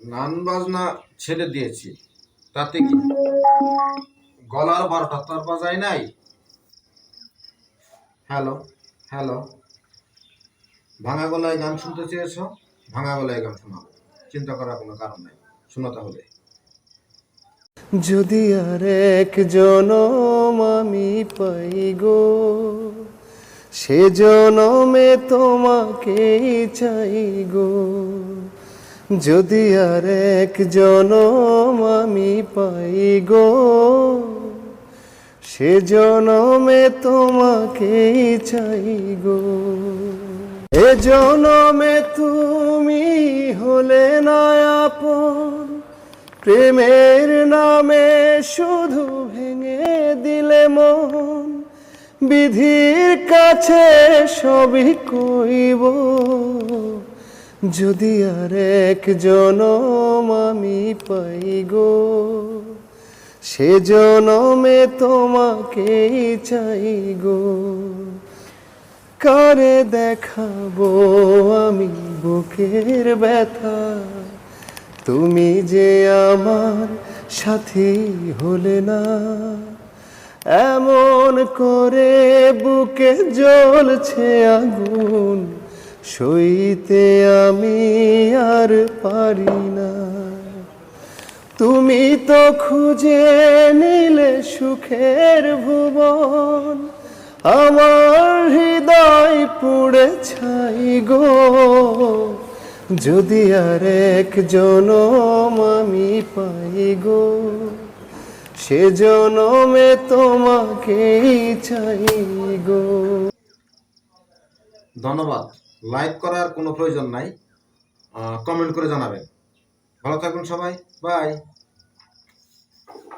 গান বাজনা ছেড়ে দিয়েছি। তাতে কি? গলার বারোটা তার বাজাই নাই। Hello hello. ভাঙা গলায় গান শুনতে চেয়েছ? ভাঙা গলায় গান শোনাবো চিন্তা করার কোনো কারণ নাই। শোনো তাহলে। যদি আর এক জনম আমি পাই গো, সে জনমে তোমাকেই চাই গো। যদি আর এক জনম আমি পাই গো, সে জনমে তোমাকেই চাই গো। এ জনমে তুমি হলে না প্রেমের নামে শুধু ভেঙে দিলে মন, বিধির কাছে সবই কইব। যদি আর এক জনম আমি পাই গো, সে জনমে তোমাকে চাই গো। কারে দেখাবো আমি বুকের ব্যথা? তুমি যে আমার সাথী হলে না। এমন করে বুকে জ্বলছে আগুন। সইতে আমি আর পারি না। তুমি তো খুঁজে নিলে সুখের ভুবন, আমার হৃদয় পুড়ে ছাই গো। যদি আর এক জনম আমি পাই গো, সে জনমে তোমাকেই চাই গো। ধন্যবাদ। লাইক করার কোনো প্রয়োজন নাই। কমেন্ট করে জানাবেন। ভালো থাকুন সবাই। বাই